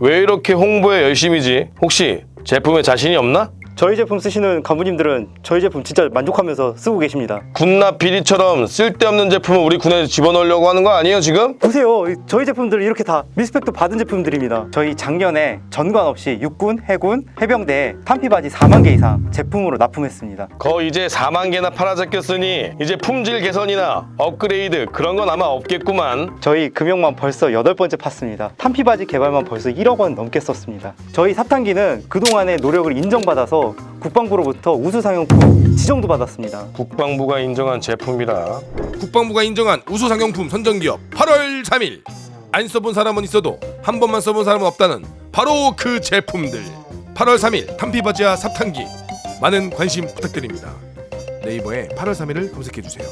왜 이렇게 홍보에 열심이지? 혹시 제품에 자신이 없나? 저희 제품 쓰시는 간부님들은 저희 제품 진짜 만족하면서 쓰고 계십니다. 군납 비리처럼 쓸데없는 제품을 우리 군에 집어넣으려고 하는 거 아니에요 지금? 보세요. 이- 저희 제품들 이렇게 다 리스펙도 받은 제품들입니다. 저희 작년에 전관 없이 육군, 해군, 해병대에 탄피 바지 4만 개 이상 제품으로 납품했습니다. 거 이제 4만 개나 팔아잡혔으니 이제 품질 개선이나 업그레이드 그런 건 아마 없겠구만 저희 금형만 벌써 여덟 번째 팠습니다. 탄피 바지 개발만 벌써 1억 원 넘게 썼습니다. 저희 사탄기는 그동안의 노력을 인정받아서 국방부로부터 우수상용품 지정도 받았습니다. 국방부가 인정한 제품이라 국방부가 인정한 우수 상용품 선정기업 8월 3일. 안 써본 사람은 있어도 한 번만 써본 사람은 없다는 바로 그 제품들. 8월 3일 탄피바지와 삽탄기. 많은 관심 부탁드립니다. 네이버에 8월 3일을 검색해 주세요.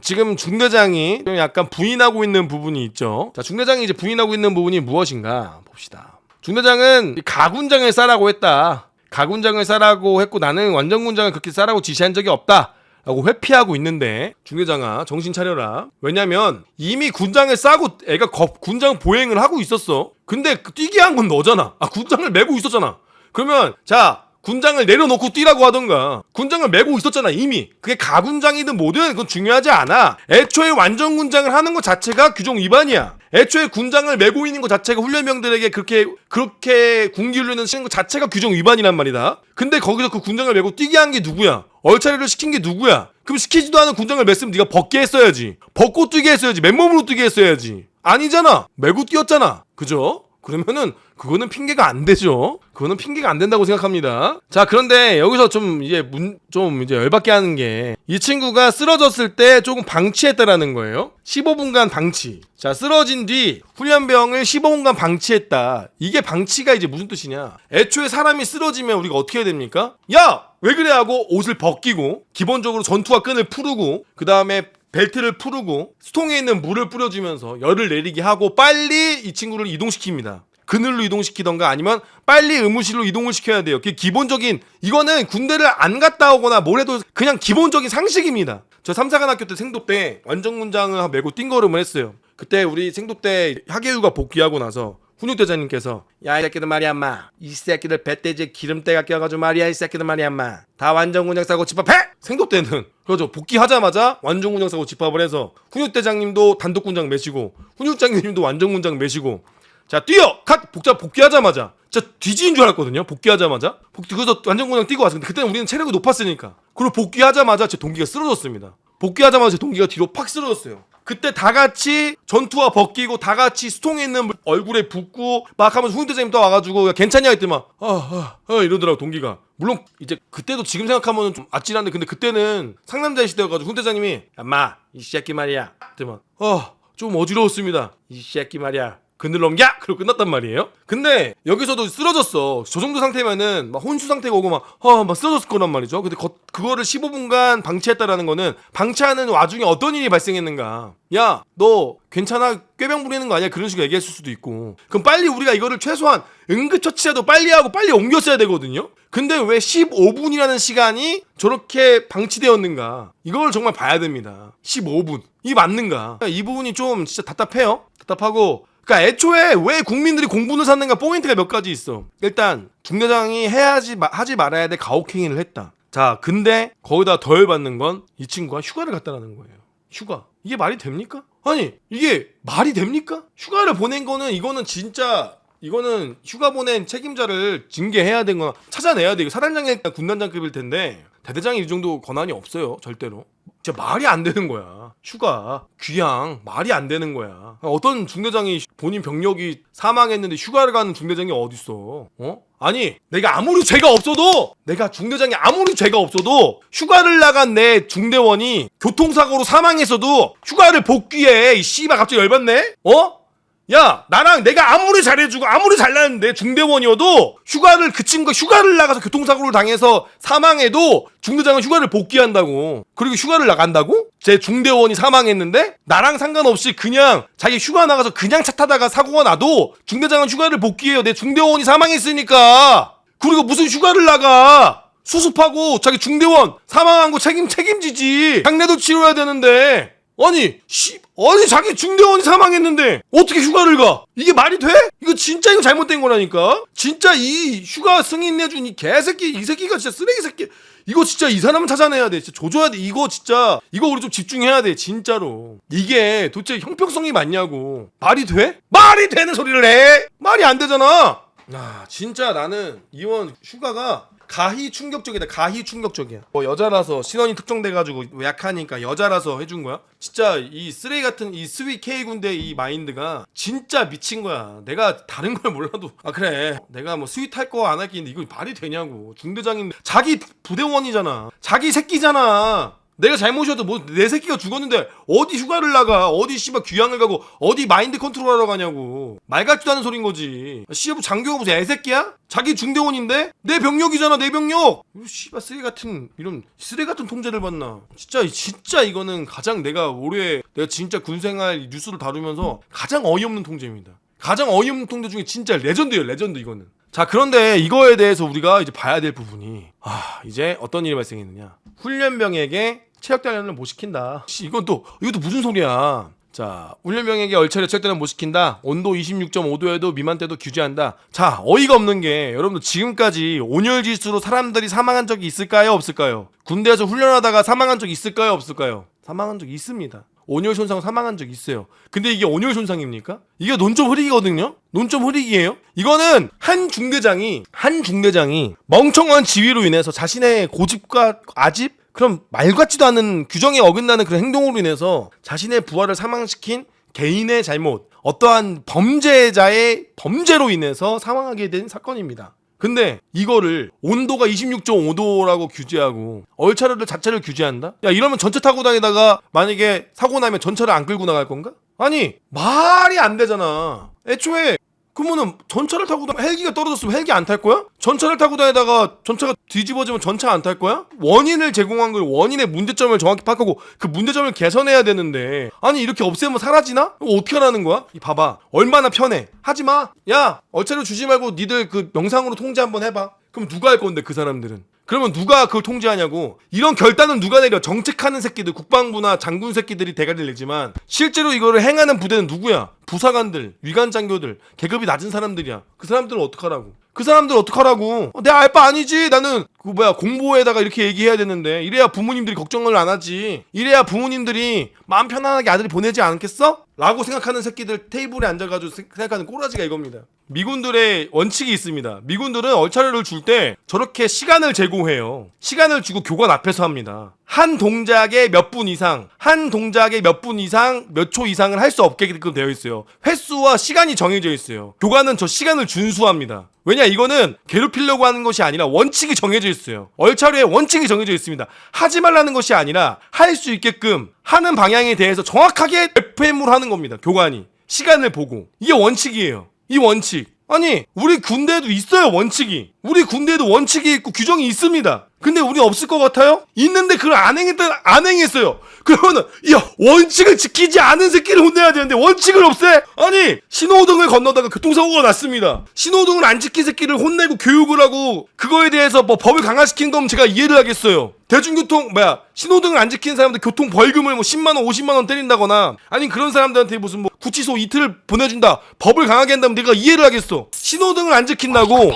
지금 중대장이 좀 약간 부인하고 있는 부분이 있죠? 자 중대장이 이제 부인하고 있는 부분이 무엇인가 봅시다. 중대장은 이 가군장을 싸라고 했다 가군장을 싸라고 했고 나는 완전군장을 그렇게 싸라고 지시한 적이 없다 라고 회피하고 있는데 중대장아 정신 차려라. 왜냐면 이미 군장을 싸고 애가 겁- 군장 보행을 하고 있었어. 근데 그 뛰게 한 건 너잖아. 아 군장을 메고 있었잖아. 그러면 자 군장을 내려놓고 뛰라고 하던가. 군장을 메고 있었잖아 이미. 그게 가군장이든 뭐든 그건 중요하지 않아. 애초에 완전 군장을 하는 것 자체가 규정 위반이야. 애초에 군장을 메고 있는 것 자체가 훈련병들에게 그렇게 그렇게 군기훈련을 시는 것 자체가 규정 위반이란 말이다. 근데 거기서 그 군장을 메고 뛰게 한 게 누구야? 얼차례를 시킨 게 누구야? 그럼 시키지도 않은 군장을 맸으면 네가 벗게 했어야지. 벗고 뛰게 했어야지. 맨몸으로 뛰게 했어야지. 아니잖아. 메고 뛰었잖아. 그죠? 그러면은 그거는 핑계가 안 되죠. 그거는 핑계가 안 된다고 생각합니다. 자, 그런데 여기서 좀 이제 문, 좀 이제 열받게 하는 게 이 친구가 쓰러졌을 때 조금 방치했다라는 거예요. 15분간 방치. 자, 쓰러진 뒤 훈련병을 15분간 방치했다. 이게 방치가 이제 무슨 뜻이냐? 애초에 사람이 쓰러지면 우리가 어떻게 해야 됩니까? 야! 왜 그래 하고 옷을 벗기고 기본적으로 전투화 끈을 풀고 그 다음에 벨트를 풀고 수통에 있는 물을 뿌려주면서 열을 내리게 하고 빨리 이 친구를 이동시킵니다. 그늘로 이동시키던가 아니면 빨리 의무실로 이동을 시켜야 돼요. 그게 기본적인 이거는 군대를 안 갔다 오거나 뭘 해도 그냥 기본적인 상식입니다. 저 삼사관학교 때 생도 때 완전 군장을 메고 띵걸음을 했어요. 그때 우리 생도 때 하계우가 복귀하고 나서 훈육대장님께서 야 이 새끼들 말이야 인마. 이 새끼들 배돼지에 기름때가 껴가지고 말이야 이 새끼들 말이야 인마. 다 완전군장 싸고 집합해! 생도 때는. 그렇죠. 복귀하자마자 완전군장 싸고 집합을 해서 훈육대장님도 단독군장 매시고 훈육장님도 완전군장 매시고. 자 뛰어! 컷 복자 복귀하자마자. 진짜 뒤지는 줄 알았거든요 복귀하자마자. 복귀 그래서 완전군장 뛰고 근데 그때는 우리는 체력이 높았으니까. 그리고 복귀하자마자 제 동기가 쓰러졌습니다. 복귀하자마자 제 동기가 뒤로 팍 쓰러졌어요 그때 다 같이 전투화 벗기고 다 같이 수통에 있는 물 얼굴에 붓고 막 하면서 훈대장님 또 와가지고 야, 괜찮냐 했더니 막 아 아 아, 이러더라고 동기가. 물론 이제 그때도 지금 생각하면 좀 아찔한데 근데 그때는 상남자의 시대여가지고 훈대장님이 야마 이 새끼 말이야. 그때만 어좀 어지러웠습니다 이 새끼 말이야 그늘 넘겨! 그리고 끝났단 말이에요. 근데 여기서도 쓰러졌어. 저 정도 상태면은 막 혼수 상태가 오고 막, 어, 막 쓰러졌을 거란 말이죠. 근데 거- 그거를 15분간 방치했다라는 거는 방치하는 와중에 어떤 일이 발생했는가. 야, 너 괜찮아? 꾀병 부리는 거 아니야? 그런 식으로 얘기했을 수도 있고. 그럼 빨리 우리가 이거를 최소한 응급처치라도 빨리 하고 빨리 옮겼어야 되거든요? 근데 왜 15분이라는 시간이 저렇게 방치되었는가? 이걸 정말 봐야 됩니다. 15분. 이게 맞는가? 이 부분이 좀 진짜 답답해요. 답답하고 그러니까 애초에 왜 국민들이 공분을 샀는가 포인트가 몇 가지 있어. 일단 중대장이 해야지 마- 하지 말아야 될 가혹행위를 했다. 자, 근데 거기다 더 열받는 건 이 친구가 휴가를 갔다라는 거예요. 휴가. 이게 말이 됩니까? 아니, 이게 말이 됩니까? 휴가를 보낸 거는 이거는 진짜 이거는 휴가 보낸 책임자를 징계해야 되거나 찾아내야 돼요. 사단장이 군단장급일 텐데 대대장이 이 정도 권한이 없어요. 절대로. 진짜 말이 안 되는 거야. 휴가, 귀향, 말이 안 되는 거야. 어떤 중대장이 본인 병력이 사망했는데 휴가를 가는 중대장이 어딨어? 어? 아니, 내가 아무리 죄가 없어도, 내가 중대장이 아무리 죄가 없어도, 휴가를 나간 내 중대원이 교통사고로 사망했어도, 휴가를 복귀해. 이 씨발 갑자기 열받네? 어? 야, 나랑 내가 아무리 잘해주고 아무리 잘났는데 중대원이어도 휴가를 그 친구가 휴가를 나가서 교통사고를 당해서 사망해도 중대장은 휴가를 복귀한다고. 그리고 휴가를 나간다고? 제 중대원이 사망했는데 나랑 상관없이 그냥 자기 휴가 나가서 그냥 차 타다가 사고가 나도 중대장은 휴가를 복귀해요. 내 중대원이 사망했으니까. 그리고 무슨 휴가를 나가? 수습하고 자기 중대원 사망한 거 책임 책임지지. 장례도 치러야 되는데. 아니 씨 아니 자기 중대원이 사망했는데 어떻게 휴가를 가? 이게 말이 돼? 이거 진짜 이거 잘못된 거라니까. 진짜 이 휴가 승인 내준 이 개새끼 이 새끼가 진짜 쓰레기 새끼. 이거 진짜 이 사람은 찾아내야 돼. 진짜 조져야 돼. 이거 진짜 이거 우리 좀 집중해야 돼. 진짜로. 이게 도대체 형평성이 맞냐고. 말이 돼? 말이 되는 소리를 해? 말이 안 되잖아. 아 진짜 나는 이번 휴가가 가히 충격적이다. 가히 충격적이야. 뭐 여자라서 신원이 특정돼가지고 약하니까 여자라서 해준 거야? 진짜 이 쓰레기 같은 이 스윗 K 군대 이 마인드가 진짜 미친 거야. 내가 다른 걸 몰라도 아 그래 내가 뭐 스윗 할 거 안 할게 있는데 이거 말이 되냐고. 중대장인 자기 부대원이잖아. 자기 새끼잖아. 내가 잘못이어도 뭐 내 새끼가 죽었는데 어디 휴가를 나가? 어디 씨발 귀향을 가고 어디 마인드 컨트롤하러 가냐고. 말 같지도 않은 소린 거지. 씨발 장교가 무슨 애새끼야? 자기 중대원인데? 내 병력이잖아 내 병력! 씨발 쓰레기 같은 이런 쓰레기 같은 통제를 받나? 진짜 진짜 이거는 가장 내가 올해 내가 진짜 군생활 뉴스를 다루면서 가장 어이없는 통제입니다. 가장 어이없는 통제 중에 진짜 레전드예요 레전드 이거는 자 그런데 이거에 대해서 우리가 이제 봐야 될 부분이 아 이제 어떤 일이 발생했느냐. 훈련병에게 체력 단련을 못 시킨다. 씨, 이건 또 이것도 무슨 소리야. 자 훈련병에게 얼차려 체력단련 못 시킨다. 온도 26.5도에도 미만 때도 규제한다. 자 어이가 없는 게 여러분들 지금까지 온열 지수로 사람들이 사망한 적이 있을까요? 없을까요? 군대에서 훈련하다가 사망한 적 있을까요? 없을까요? 사망한 적 있습니다 온열 손상 사망한 적 있어요. 근데 이게 온열 손상입니까? 이게 논점 흐리기거든요. 논점 흐리기예요. 이거는 한 중대장이 한 중대장이 멍청한 지위로 인해서 자신의 고집과 아집 그럼 말 같지도 않은 규정에 어긋나는 그런 행동으로 인해서 자신의 부하를 사망시킨 개인의 잘못, 어떠한 범죄자의 범죄로 인해서 사망하게 된 사건입니다. 근데 이거를 온도가 26.5도라고 규제하고 얼차려를 자체를 규제한다? 야 이러면 전차 타고 다니다가 만약에 사고 나면 전차를 안 끌고 나갈 건가? 아니 말이 안 되잖아. 애초에 그러면은 전차를 타고 다니 헬기가 떨어졌으면 헬기 안 탈 거야? 전차를 타고 다니다가 전차가 뒤집어지면 전차 안 탈 거야? 원인을 제공한 걸 원인의 문제점을 정확히 파악하고 그 문제점을 개선해야 되는데 아니 이렇게 없애면 사라지나? 어떻게 하라는 거야? 이 봐봐 얼마나 편해 하지 마. 야 얼차려 주지 말고 니들 그 영상으로 통제 한번 해봐. 그럼 누가 할 건데 그 사람들은? 그러면 누가 그걸 통제하냐고? 이런 결단은 누가 내려? 정책하는 새끼들 국방부나 장군 새끼들이 대가리를 내지만 실제로 이거를 행하는 부대는 누구야? 부사관들 위관장교들 계급이 낮은 사람들이야. 그 사람들은 어떡하라고? 그 사람들 어떡하라고? 어, 내 알바 아니지? 나는 그 뭐야 공보에다가 이렇게 얘기해야 되는데 이래야 부모님들이 걱정을 안 하지. 이래야 부모님들이 마음 편안하게 아들이 보내지 않겠어? 라고 생각하는 새끼들 테이블에 앉아가지고 생- 생각하는 꼬라지가 이겁니다. 미군들의 원칙이 있습니다. 미군들은 얼차려를 줄 때 저렇게 시간을 제공해요. 시간을 주고 교관 앞에서 합니다. 한 동작에 몇 분 이상 한 동작에 몇 분 이상 몇 초 이상을 할 수 없게끔 되어 있어요. 횟수와 시간이 정해져 있어요. 교관은 저 시간을 준수합니다. 왜냐 이거는 괴롭히려고 하는 것이 아니라 원칙이 정해져 있어요. 얼차려에 원칙이 정해져 있습니다. 하지 말라는 것이 아니라 할 수 있게끔 하는 방향에 대해서 정확하게 FM으로 하는 겁니다. 교관이 시간을 보고 이게 원칙이에요. 이 원칙. 아니 우리 군대에도 있어요 원칙이. 우리 군대에도 원칙이 있고 규정이 있습니다. 근데 우리 없을 것 같아요? 있는데 그걸 안 행했다 안 행했어요. 그러면은 야 원칙을 지키지 않은 새끼를 혼내야 되는데 원칙을 없애? 아니 신호등을 건너다가 교통사고가 났습니다. 신호등을 안 지킨 새끼를 혼내고 교육을 하고 그거에 대해서 뭐 법을 강화시킨 거면 제가 이해를 하겠어요. 대중교통 뭐야 신호등을 안 지키는 사람들 교통 벌금을 뭐 10만 원, 50만 원 때린다거나 아니 그런 사람들한테 무슨 뭐 구치소 이틀 보내준다 법을 강하게 한다면 내가 이해를 하겠어. 신호등을 안 지킨다고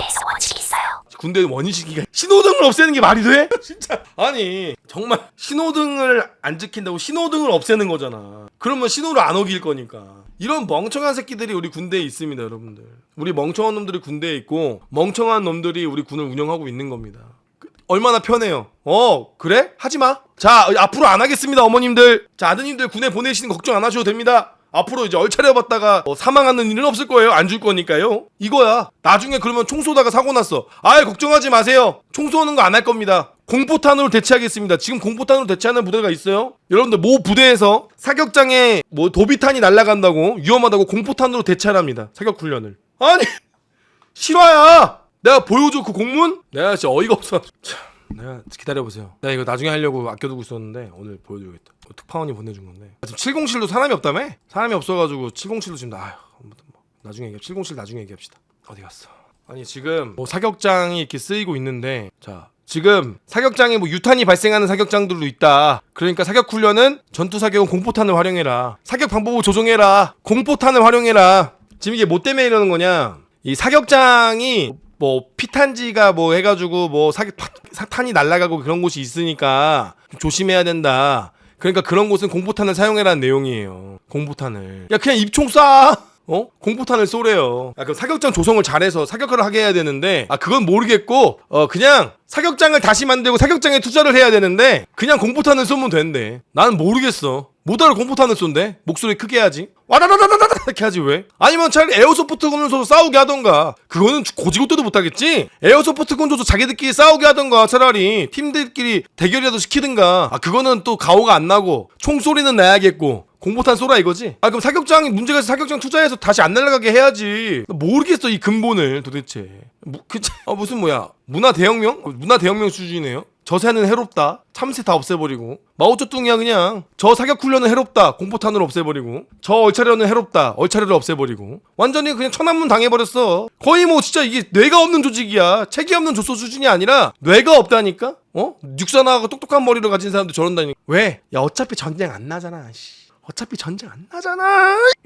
군대 원인시키가 신호등을 없애는 게 말이 돼? 진짜. 아니 정말 신호등을 안 지킨다고 신호등을 없애는 거잖아. 그러면 신호를 안 어길 거니까. 이런 멍청한 새끼들이 우리 군대에 있습니다 여러분들. 우리 멍청한 놈들이 군대에 있고 멍청한 놈들이 우리 군을 운영하고 있는 겁니다. 그- 얼마나 편해요. 어 그래? 하지 마. 자 앞으로 안 하겠습니다 어머님들. 자 아드님들 군에 보내시는 거 걱정 안 하셔도 됩니다 앞으로 이제 얼차려 봤다가 어, 사망하는 일은 없을 거예요. 안 줄 거니까요. 이거야. 나중에 그러면 총 쏘다가 사고 났어. 아예 걱정하지 마세요. 총 쏘는 거 안 할 겁니다. 공포탄으로 대체하겠습니다. 지금 공포탄으로 대체하는 부대가 있어요. 여러분들 모 부대에서 사격장에 뭐 도비탄이 날아간다고 위험하다고 공포탄으로 대체합니다. 사격 훈련을. 아니 실화야. 내가 보여줘 그 공문? 내가 진짜 어이가 없어. 참, 내가 기다려 보세요. 내가 이거 나중에 하려고 아껴두고 있었는데 오늘 보여줘야겠다. 어, 특파원이 보내준 건데. 아, 지금 707도 사람이 없다며? 사람이 없어가지고 707도 지금 나. 아휴, 아무튼 뭐 나중에 얘기해. 707 나중에 얘기합시다. 어디 갔어? 아니 지금 뭐 사격장이 이렇게 쓰이고 있는데 자 지금 사격장에 뭐 유탄이 발생하는 사격장들도 있다. 그러니까 사격 훈련은 전투 사격은 공포탄을 활용해라. 사격 방법을 조정해라. 공포탄을 활용해라. 지금 이게 뭐 때문에 이러는 거냐? 이 사격장이 뭐 피탄지가 뭐 해가지고 뭐 파- 사탄이 날아가고 그런 곳이 있으니까 좀 조심해야 된다. 그러니까 그런 곳은 공포탄을 사용해라는 내용이에요. 공포탄을. 야 그냥 입총 쏴. 어? 공포탄을 쏘래요. 아, 그럼 사격장 조성을 잘해서 사격을 하게 해야 되는데, 아, 그건 모르겠고, 어, 그냥 사격장을 다시 만들고 사격장에 투자를 해야 되는데, 그냥 공포탄을 쏘면 된대. 나는 모르겠어. 뭐다를 공포탄을 쏜대? 목소리 크게 해야지. 와다다다다다 이렇게 하지 왜? 아니면 차라리 에어소프트 군 쏘서 싸우게 하던가. 그거는 고지고대도 못하겠지? 에어소프트 군 쏘서 자기들끼리 싸우게 하던가 차라리 팀들끼리 대결이라도 시키든가. 아 그거는 또 가오가 안 나고 총소리는 나야겠고. 공포탄 쏘라 이거지? 아 그럼 사격장이 문제가 있어 사격장 투자해서 다시 안 날아가게 해야지 모르겠어 이 근본을 도대체 뭐, 그, 어, 무슨 뭐야 문화 대혁명? 어, 문화 대혁명 수준이네요 저새는 해롭다. 참새 다 없애버리고. 마오쩌둥이야 그냥. 저 사격 훈련은 해롭다. 공포탄으로 없애버리고. 저 얼차려는 해롭다. 얼차려를 없애버리고. 완전히 그냥 천안문 당해버렸어. 거의 뭐 진짜 이게 뇌가 없는 조직이야. 책이 없는 조소 수준이 아니라 뇌가 없다니까? 어? 육사나가 똑똑한 머리를 가진 사람도 저런다니까 왜? 야 어차피 전쟁 안 나잖아 씨. 어차피 전쟁 안 나잖아.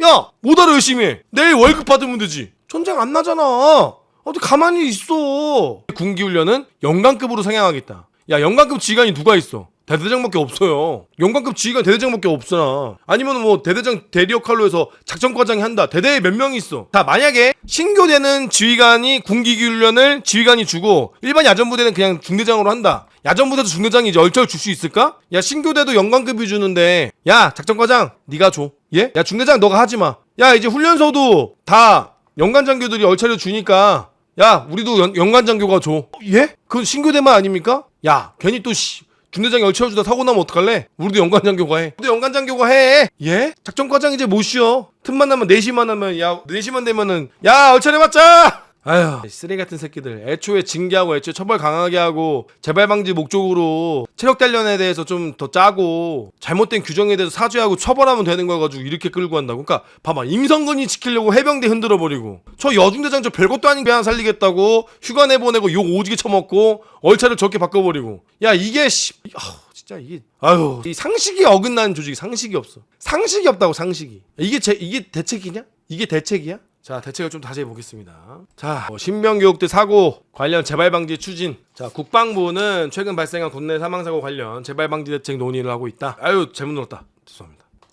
야 뭐하러 열심히. 해 내일 월급 받으면 되지. 전쟁 안 나잖아. 어디 가만히 있어. 군기훈련은 영관급으로 상향하겠다 야 영관급 지휘관이 누가 있어? 대대장밖에 없어요. 영관급 지휘관 대대장밖에 없어 아니면 뭐 대대장 대리 역할로 해서 작전과장이 한다. 대대에 몇 명이 있어? 자 만약에 신교되는 지휘관이 군기훈련을 지휘관이 주고 일반 야전부대는 그냥 중대장으로 한다. 야전부대도 중대장이 이제 얼쩔 줄수 있을까? 야 신교대도 영관급이 주는데 야 작전과장 네가 줘. 예? 야 중대장 너가 하지 마. 야 이제 훈련소도 다 연관장교들이 얼차려 주니까 야 우리도 연, 연관장교가 줘. 예? 그건 신교대만 아닙니까? 야 괜히 또 씨, 중대장이 얼차려주다 사고 나면 어떡할래? 우리도 연관장교가 해 우리도 연관장교가 해 예? 작전과장 이제 못 쉬어 틈만 나면 4시만 하면 야 4시만 되면은 야 얼차려봤자 아휴 쓰레기 같은 새끼들. 애초에 징계하고 애초에 처벌 강하게 하고 재발 방지 목적으로 체력 단련에 대해서 좀 더 짜고 잘못된 규정에 대해서 사죄하고 처벌하면 되는 거 가지고 이렇게 끌고 간다고? 그러니까 봐봐 임성근이 지키려고 해병대 흔들어 버리고 저 여중대장 저 별것도 아닌 배안 살리겠다고 휴가 내보내고 욕 오지게 처먹고 얼차를 저렇게 바꿔버리고. 야 이게 씨 아우 진짜 이게 아유 이 상식이 어긋나는 조직이 상식이 없어. 상식이 없다고 상식이. 이게 제 이게 대책이냐? 이게 대책이야 자 대책을 좀 다시 해보겠습니다. 자 어, 신병교육대 사고 관련 재발 방지 추진. 자 국방부는 최근 발생한 국내 사망 사고 관련 재발 방지 대책 논의를 하고 있다. 아유 잘못 눌렀다.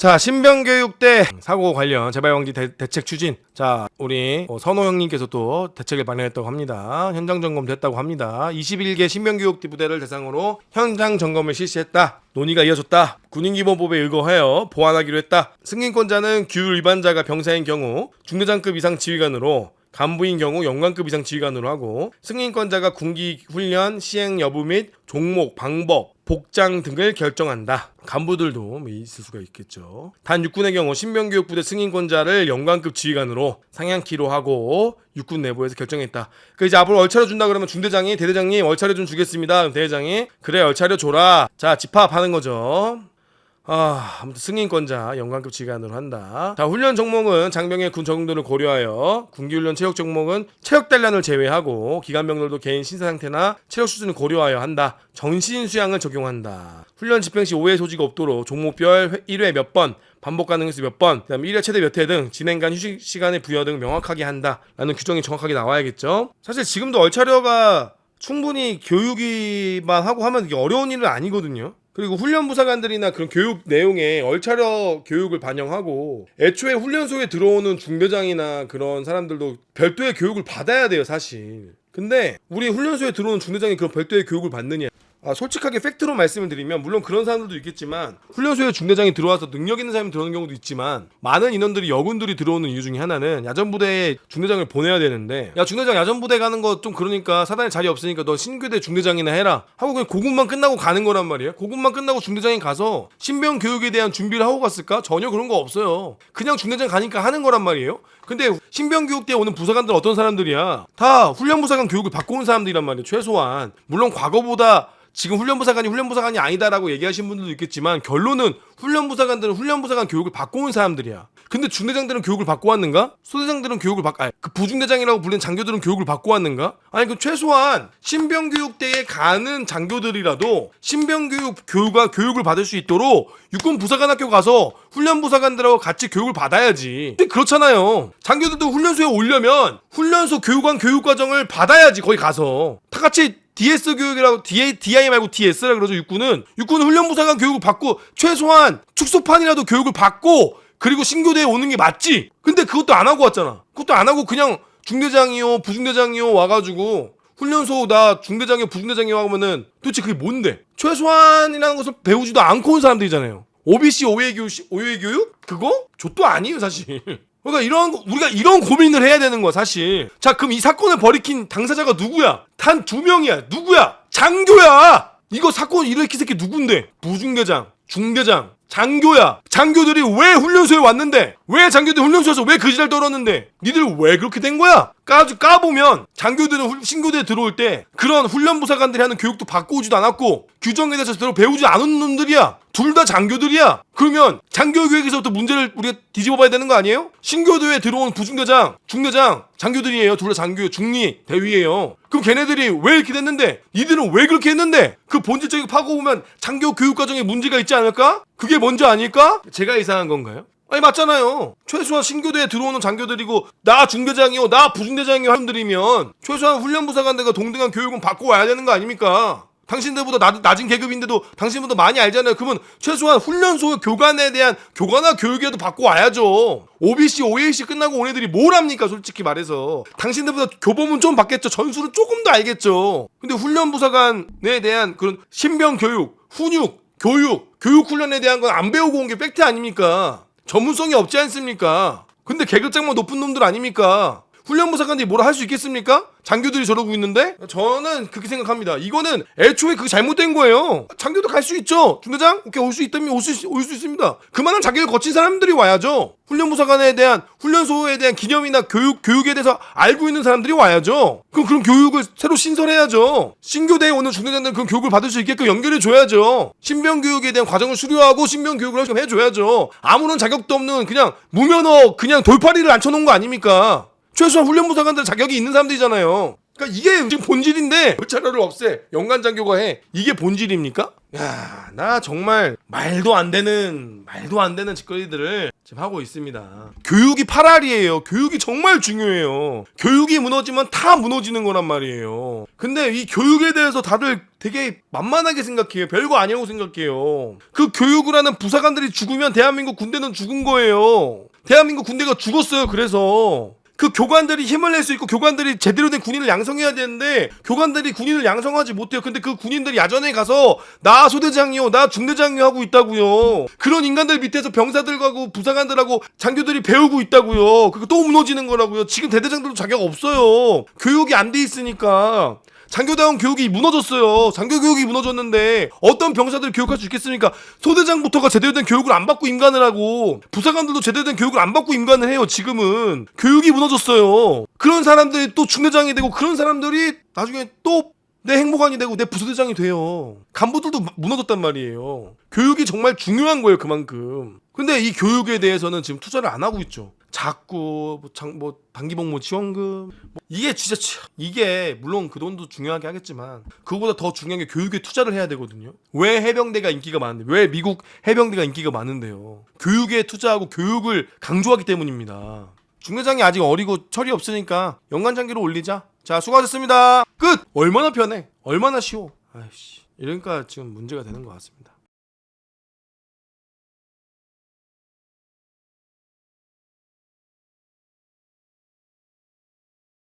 자 신병교육대 사고 관련 재발 방지 대, 책 추진. 자 우리 어, 선호 형님께서 또 대책을 발행했다고 합니다. 현장 점검 됐다고 합니다. 21개 신병교육대 부대를 대상으로 현장 점검을 실시했다. 논의가 이어졌다. 군인기본법에 의거하여 보완하기로 했다. 승인권자는 규율 위반자가 병사인 경우 중대장급 이상 지휘관으로 간부인 경우 영관급 이상 지휘관으로 하고 승인권자가 군기 훈련 시행 여부 및 종목, 방법, 복장 등을 결정한다. 간부들도 뭐 있을 수가 있겠죠. 단 육군의 경우 신병교육부대 승인권자를 영관급 지휘관으로 상향키로 하고 육군 내부에서 결정했다. 그 이제 앞으로 얼차려 준다 그러면 중대장이 대대장님 얼차려 좀 주겠습니다. 대대장이 그래 얼차려 줘라. 자 집합하는 거죠. 아, 아무튼 승인권자 영관급 지휘관으로 한다. 자, 훈련 종목은 장병의 군 적응도를 고려하여 군기훈련 체육 종목은 체력 단련을 제외하고 기관병들도 개인 신체 상태나 체력 수준을 고려하여 한다. 전신 수양을 적용한다. 훈련 집행 시 오해 소지가 없도록 종목별 1회 몇 번, 반복 가능 횟수 몇 번, 그다음 1회 최대 몇 회 등 진행 간 휴식 시간의 부여 등 명확하게 한다라는 규정이 정확하게 나와야겠죠. 사실 지금도 얼차려가 충분히 교육이만 하고 하면 이게 어려운 일은 아니거든요. 그리고 훈련 부사관들이나 그런 교육 내용에 얼차려 교육을 반영하고 애초에 훈련소에 들어오는 중대장이나 그런 사람들도 별도의 교육을 받아야 돼요, 사실. 근데 우리 훈련소에 들어오는 중대장이 그런 별도의 교육을 받느냐? 아, 솔직하게 팩트로 말씀을 드리면 물론 그런 사람들도 있겠지만 훈련소에 중대장이 들어와서 능력 있는 사람이 들어오는 경우도 있지만 많은 인원들이 여군들이 들어오는 이유 중에 하나는 야전부대에 중대장을 보내야 되는데 야 중대장 야전부대 가는 거 좀 그러니까 사단에 자리 없으니까 너 신교대 중대장이나 해라 하고 그냥 고군만 끝나고 가는 거란 말이에요. 고군만 끝나고 중대장이 가서 신병 교육에 대한 준비를 하고 갔을까? 전혀 그런 거 없어요. 그냥 중대장 가니까 하는 거란 말이에요. 근데 신병 교육대에 오는 부사관들 어떤 사람들이야? 다 훈련 부사관 교육을 받고 온 사람들이란 말이에요 최소한. 물론 과거보다 지금 훈련부사관이 훈련부사관이 아니다라고 얘기하시는 분들도 있겠지만 결론은 훈련부사관들은 훈련부사관 교육을 받고 온 사람들이야. 근데 중대장들은 교육을 받고 왔는가? 소대장들은 교육을 받, 아니, 그 부중대장이라고 불리는 장교들은 교육을 받고 왔는가? 아니, 그 최소한 신병교육대에 가는 장교들이라도 신병교육 교육과 교육을 받을 수 있도록 육군 부사관학교 가서 훈련 부사관들하고 같이 교육을 받아야지. 근데 그렇잖아요. 장교들도 훈련소에 오려면 훈련소 교육관 교육과정을 받아야지 거기 가서 다 같이 DS 교육이라고 DI, DI 말고 DS라 그러죠 육군은. 육군은 훈련부사관 교육을 받고 최소한 축소판이라도 교육을 받고 그리고 신교대에 오는 게 맞지. 근데 그것도 안 하고 왔잖아. 그것도 안 하고 그냥 중대장이요 부중대장이요 와가지고 훈련소 나 중대장이요 부중대장이요 하면은 도대체 그게 뭔데? 최소한이라는 것을 배우지도 않고 온 사람들이잖아요. OBC 오해 교육 오해 교육? 그거? 좆도 아니에요 사실 그러니까 이런 거- 우리가 이런 고민을 해야 되는 거야 사실. 자 그럼 이 사건을 벌이킨 당사자가 누구야? 단 두 명이야. 누구야? 장교야. 이거 사건 일으킨 새끼 누군데? 부중대장, 중대장, 장교야. 장교들이 왜 훈련소에 왔는데? 왜 장교들 훈련소에서 왜 그지랄 떨었는데? 니들 왜 그렇게 된 거야? 까 까보면 장교들은 훌- 신교대에 들어올 때 그런 훈련부사관들이 하는 교육도 받고 오지도 않았고 규정에 대해서 제대로 배우지 않은 놈들이야. 둘 다 장교들이야. 그러면 장교 교육에서부터 문제를 우리가 뒤집어봐야 되는 거 아니에요? 신교도에 들어온 부중대장, 중대장, 장교들이에요. 둘 다 장교, 중리, 대위예요. 그럼 걔네들이 왜 이렇게 됐는데? 니들은 왜 그렇게 했는데? 그 본질적인 파고 보면 장교 교육 과정에 문제가 있지 않을까? 그게 먼저 아닐까? 제가 이상한 건가요? 아니 맞잖아요. 최소한 신교대에 들어오는 장교들이고 나 중대장이요, 나 부중대장이요 사람들이면 최소한 훈련부사관들과 동등한 교육은 받고 와야 되는 거 아닙니까? 당신들보다 낮, 낮은 계급인데도 당신보다 많이 알잖아요. 그러면 최소한 훈련소 교관에 대한 교관화 교육이라도 받고 와야죠. OBC, OAC 끝나고 온 애들이 뭘 합니까? 솔직히 말해서. 당신들보다 교범은 좀 받겠죠. 전술은 조금 더 알겠죠. 근데 훈련부사관에 대한 그런 신병 교육, 훈육, 교육, 교육 훈련에 대한 건 안 배우고 온 게 팩트 아닙니까? 전문성이 없지 않습니까? 근데 계급장만 높은 놈들 아닙니까? 훈련부 사관들이 뭐라 할 수 있겠습니까? 장교들이 저러고 있는데? 저는 그렇게 생각합니다. 이거는 애초에 그게 잘못된 거예요. 장교도 갈 수 있죠. 중대장? 오케이, 올 수 있다면 올 수, 올 수 있습니다. 그만한 자격을 거친 사람들이 와야죠. 훈련부사관에 대한, 훈련소에 대한 기념이나 교육, 교육에 대해서 알고 있는 사람들이 와야죠. 그럼 그런 교육을 새로 신설해야죠. 신교대에 오는 중대장들은 그런 교육을 받을 수 있게끔 연결해 줘야죠. 신병 교육에 대한 과정을 수료하고 신병 교육을 좀 해줘야죠. 아무런 자격도 없는 그냥 무면허 그냥 돌파리를 앉혀놓은 거 아닙니까? 최소한 훈련부사관들 자격이 있는 사람들이잖아요. 그러니까 이게 지금 본질인데 절차를 없애 연간 장교가 해 이게 본질입니까? 야, 나 정말 말도 안 되는 말도 안 되는 짓거리들을 지금 하고 있습니다. 교육이 파랄이에요. 교육이 정말 중요해요. 교육이 무너지면 다 무너지는 거란 말이에요. 근데 이 교육에 대해서 다들 되게 만만하게 생각해요. 별거 아니라고 생각해요. 그 교육을 하는 부사관들이 죽으면 대한민국 군대는 죽은 거예요. 대한민국 군대가 죽었어요. 그래서 그 교관들이 힘을 낼 수 있고 교관들이 제대로 된 군인을 양성해야 되는데 교관들이 군인을 양성하지 못해요. 근데 그 군인들이 야전에 가서 나 소대장이요, 나 중대장이요 하고 있다고요. 그런 인간들 밑에서 병사들하고 부사관들하고 장교들이 배우고 있다고요. 그거 또 무너지는 거라고요. 지금 대대장들도 자격 없어요. 교육이 안 돼 있으니까. 장교다운 교육이 무너졌어요. 장교 교육이 무너졌는데 어떤 병사들 교육할 수 있겠습니까? 소대장부터가 제대로 된 교육을 안 받고 임관을 하고 부사관들도 제대로 된 교육을 안 받고 임관을 해요. 지금은 교육이 무너졌어요. 그런 사람들이 또 중대장이 되고 그런 사람들이 나중에 또내 행보관이 되고 내 부소대장이 돼요. 간부들도 마- 무너졌단 말이에요. 교육이 정말 중요한 거예요. 그만큼. 근데 이 교육에 대해서는 지금 투자를 안 하고 있죠. 자꾸 뭐, 장, 뭐 단기복무 지원금 뭐 이게 진짜 치- 이게 물론 그 돈도 중요하게 하겠지만 그거보다 더 중요한 게 교육에 투자를 해야 되거든요. 왜 해병대가 인기가 많은데 왜 미국 해병대가 인기가 많은데요? 교육에 투자하고 교육을 강조하기 때문입니다. 중대장이 아직 어리고 철이 없으니까 연간 장기로 올리자. 자 수고하셨습니다. 끝. 얼마나 편해? 얼마나 쉬워? 아이씨 이러니까 지금 문제가 되는 것 같습니다.